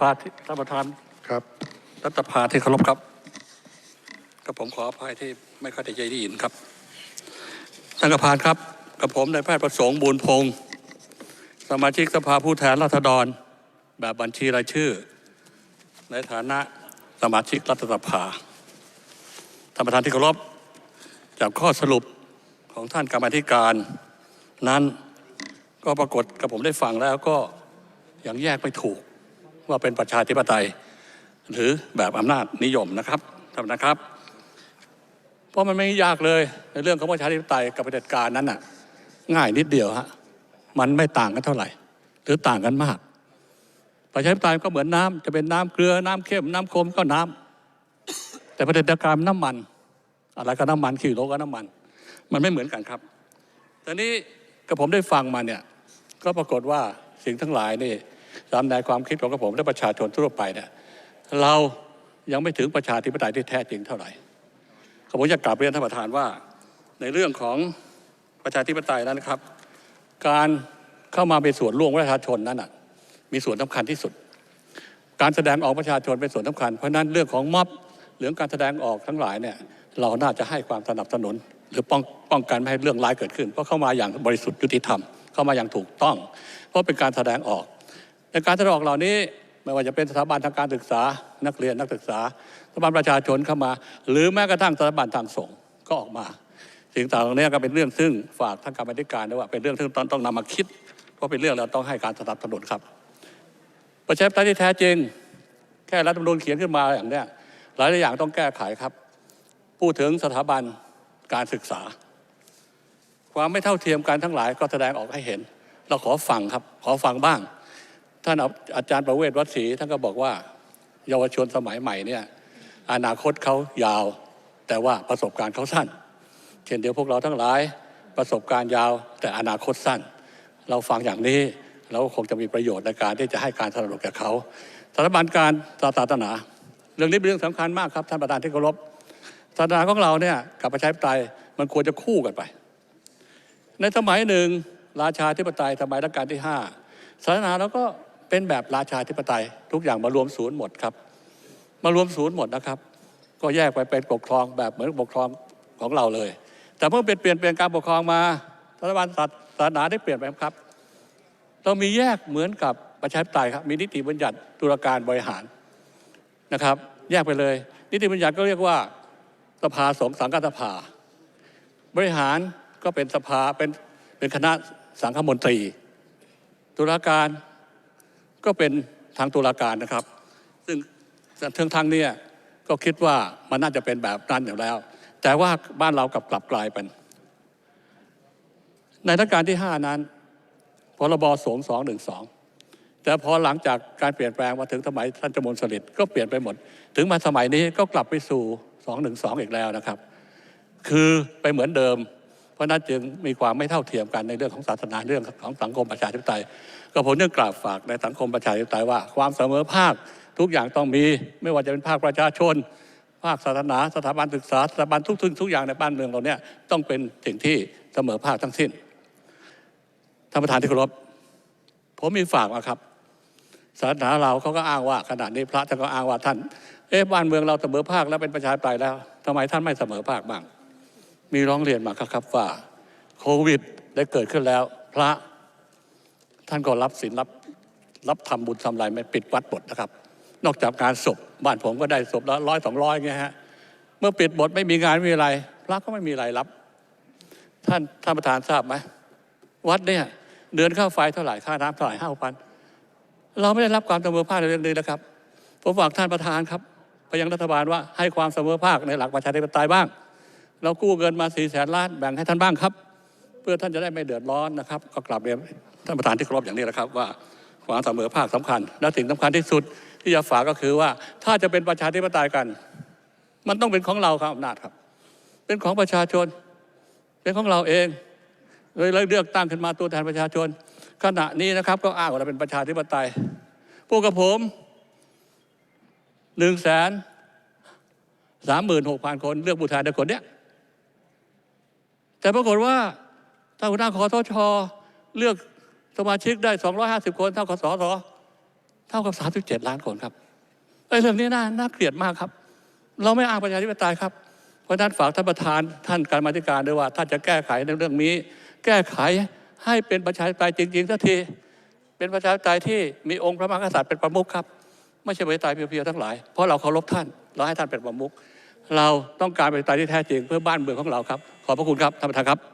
ภาที่ท่านประธานครับรัฐสภาที่เคารพครับกับผมขออภัยที่ไม่ค่อยได้ใจได้ยินครับท่านประธานครับ กับผมนายแพทย์ประสงค์บุญพงศ์สมาชิกสภาผู้แทนราษฎร แบบบัญชีรายชื่อ ในฐานะสมาชิกรัฐสภาท่านประธานที่เคารพจากข้อสรุปของท่านกรรมาธิการ นั้นก็ปรากฏกับผมได้ฟังแล้วก็ยังแยกไม่ถูก ว่าเป็นประชาธิปไตย หรือแบบอำนาจนิยมนะครับท่านนะครับ เพราะมันไม่ยากเลยในเรื่องของประชาธิปไตยกับเผด็จการนั้นน่ะ ง่ายนิดเดียวฮะมันไม่ต่างกันเท่าไหร่ หรือต่างกันมาก ประชาธิปไตยก็เหมือนน้ำจะเป็นน้ำเกลือน้ำเข้มน้ำคมก็น้ำแต่เผด็จการน้ำมัน อะไรก็น้ำมันขี่รถก็น้ำมัน มันไม่เหมือนกันครับแต่นี้กับผมได้ฟังมาเนี่ยก็ปรากฏว่าสิ่งทั้งหลายนี่ ตามแนวความคิดของกระผมและประชาชนทั่วไปเนี่ยเรายังไม่ถึงประชาธิปไตยที่แท้จริงเท่าไหร่ผมจะกลับเรียนท่านประธานว่า ในเรื่องของประชาธิปไตยนั้นนะครับ การเข้ามาเป็นส่วนร่วมประชาชนนั้นน่ะมีส่วนสำคัญที่สุด การแสดงออกประชาชนเป็นส่วนสำคัญ เพราะฉะนั้นเรื่องของม็อบเรื่องการแสดงออกทั้งหลายเนี่ยเราน่าจะให้ความสนับสนุน หรือป้องป้องกันไม่ให้เรื่องร้ายเกิดขึ้น เพราะเข้ามาอย่างบริสุทธิ์ยุติธรรมเข้ามาอย่างถูกต้อง เพราะเป็นการแสดงออก ในการแสดงออกเหล่านี้ไม่ว่าจะเป็นสถาบันทางการศึกษา นักเรียนนักศึกษาสถาบันประชาชนเข้ามา หรือแม้กระทั่งสถาบันทางสงฆ์ก็ออกมา สิ่งต่างๆเหล่านี้ก็เป็นเรื่องซึ่งฝากท่านกรรมธิการด้วยว่าเป็นเรื่องที่ต้องต้องนำมาคิดเพราะเป็นเรื่องเราต้องให้การสนับสนุนครับ ประชาธิปไตยที่แท้จริง แค่รัฐธรรมนูญเขียนขึ้นมาอย่างเนี้ยหลายอย่างต้องแก้ไขครับ พูดถึงสถาบันการศึกษา ความไม่เท่าเทียมกันทั้งหลายก็แสดงออกให้เห็น เราขอฟังครับ ขอฟังบ้าง ท่านอาจารย์ประเวศวัดศรีท่านก็บอกว่า เยาวชนสมัยใหม่เนี่ยอนาคตเขายาว แต่ว่าประสบการณ์เขาสั้น เช่นเดียวพวกเราทั้งหลายประสบการณ์ยาว แต่อนาคตสั้น เราฟังอย่างนี้เราก็คงจะมีประโยชน์ในการที่จะให้การสนับสนุนแก่เขาสถาบันการศาสนา เรื่องนี้เป็นเรื่องสำคัญมากครับท่านประธานที่เคารพศาสนาของเราเนี่ยกับประชาธิปไตยมันควรจะคู่กันไป ในสมัยหนึ่งราชาธิปไตยสมัยรัชกาลที่ห้าศาสนาเราก็ เป็นแบบราชาธิปไตย ทุกอย่างมารวมศูนย์หมดครับ มารวมศูนย์หมดนะครับ ก็แยกไปเป็นปกครองแบบเหมือนปกครองของเราเลย แต่เมื่อเปลี่ยนเปลี่ยนเปลี่ยนการปกครองมาสถาบันศาสนาได้เปลี่ยนไปครับ เรามีแยกเหมือนกับประชาธิปไตยครับ มีนิติบัญญัติตุลาการบริหารนะครับ แยกไปเลย นิติบัญญัติก็เรียกว่าสภาสงสังฆสภา บริหารก็เป็นสภาเป็นเป็นคณะสังฆมนตรีตุลาการ ก็เป็นทางตุลาการนะครับ ซึ่งเทิงทางเนี่ยก็คิดว่ามันน่าจะเป็นแบบนั้นอยู่แล้ว แต่ว่าบ้านเรากลับกลับกลายเป็น ในรัชกาลที่ 5 นั้นพรบสงฆ์212แต่พอหลังจากการเปลี่ยนแปลงมาถึงสมัยท่านจมนสฤษดิ์ก็เปลี่ยนไปหมด ถึงมาสมัยนี้ก็กลับไปสู่212อีกแล้วนะครับ คือไปเหมือนเดิม เพราะนั้นจึงมีความไม่เท่าเทียมกันในเรื่องของศาสนาเรื่องของสังคมประชาธิปไตยก็ผมยังกราบฝากในสังคมประชาธิปไตยว่า ความเสมอภาคทุกอย่างต้องมี ไม่ว่าจะเป็นภาคประชาชน ภาคศาสนาสถาบันศึกษาสถาบันทุกทุกทุกอย่างในบ้านเมืองเราเนี่ยต้องเป็นสิ่งที่เสมอภาคทั้งสิ้นท่านประธานที่เคารพผมมีฝากมาครับศาสนาเราเขาก็อ้างว่าขณะนี้พระท่านก็อ้างว่าท่าน เอ๊ะบ้านเมืองเราเสมอภาคแล้วเป็นประชาธิปไตยแล้วทำไมท่านไม่เสมอภาคบ้าง มีร้องเรียนมาครับว่าโควิดได้เกิดขึ้นแล้ว พระท่านก็รับศีลรับรับทำบุญทำอะไรไม่ปิดวัดหมดนะครับ นอกจากงานศพบ้านผมก็ได้ศพละร้อยสองร้อยเงี้ยฮะเมื่อปิดหมดไม่มีงานไม่มีอะไร พระก็ไม่มีอะไรรับ ท่านท่านประธานทราบไหมวัดเนี่ยเดือนค่าไฟเท่าไหร่ค่าน้ำเท่าไหร่ห้าพันเราไม่ได้รับความเสมอภาคในเรื่องนี้นะครับผมฝากท่านประธานครับไปยังรัฐบาลว่าให้ความเสมอภาคในหลักประชาธิปไตยบ้าง เรากู้เงินมาสี่แสนล้านแบ่งให้ท่านบ้างครับ เพื่อท่านจะได้ไม่เดือดร้อนนะครับ ก็กลับเรียนท่านประธานที่เคารพอย่างนี้นะครับ ว่าความเสมอภาคสำคัญ และสิ่งสำคัญที่สุดที่จะฝากก็คือว่าถ้าจะเป็นประชาธิปไตยกัน มันต้องเป็นของเราครับอำนาจครับ เป็นของประชาชน เป็นของเราเองเลยเลือกตั้งขึ้นมาตัวแทนประชาชน ขณะนี้นะครับ ก็อ้างว่าเราเป็นประชาธิปไตยพวกกับผมหนึ่งแสนสามหมื่นหกพันคน เลือกผู้แทนในคนเนี้ย แต่ปรากฏว่าถ้าหัวหน้าคอสชเลือกสมาชิกได้ 250 คนเท่ากับสสเท่ากับ 37 ล้านคนครับไอ้เรื่องนี้น่าน่าเกลียดมากครับ เราไม่อ้างประชาธิปไตยครับ เพราะฉะนั้นฝากท่านประธานท่านการมาธิการด้วยว่า ท่านจะแก้ไขในเรื่องนี้ แก้ไขให้เป็นประชาธิปไตยจริงๆสักที เป็นประชาธิปไตยที่มีองค์พระมหากษัตริย์เป็นประมุขครับ ไม่ใช่ประชาธิปไตยเพียวๆทั้งหลาย เพราะเราเคารพท่าน เราให้ท่านเป็นประมุข เราต้องการประชาธิปไตยที่แท้จริงเพื่อบ้านเมืองของเราครับ ขอบพระคุณครับท่านประธานครับ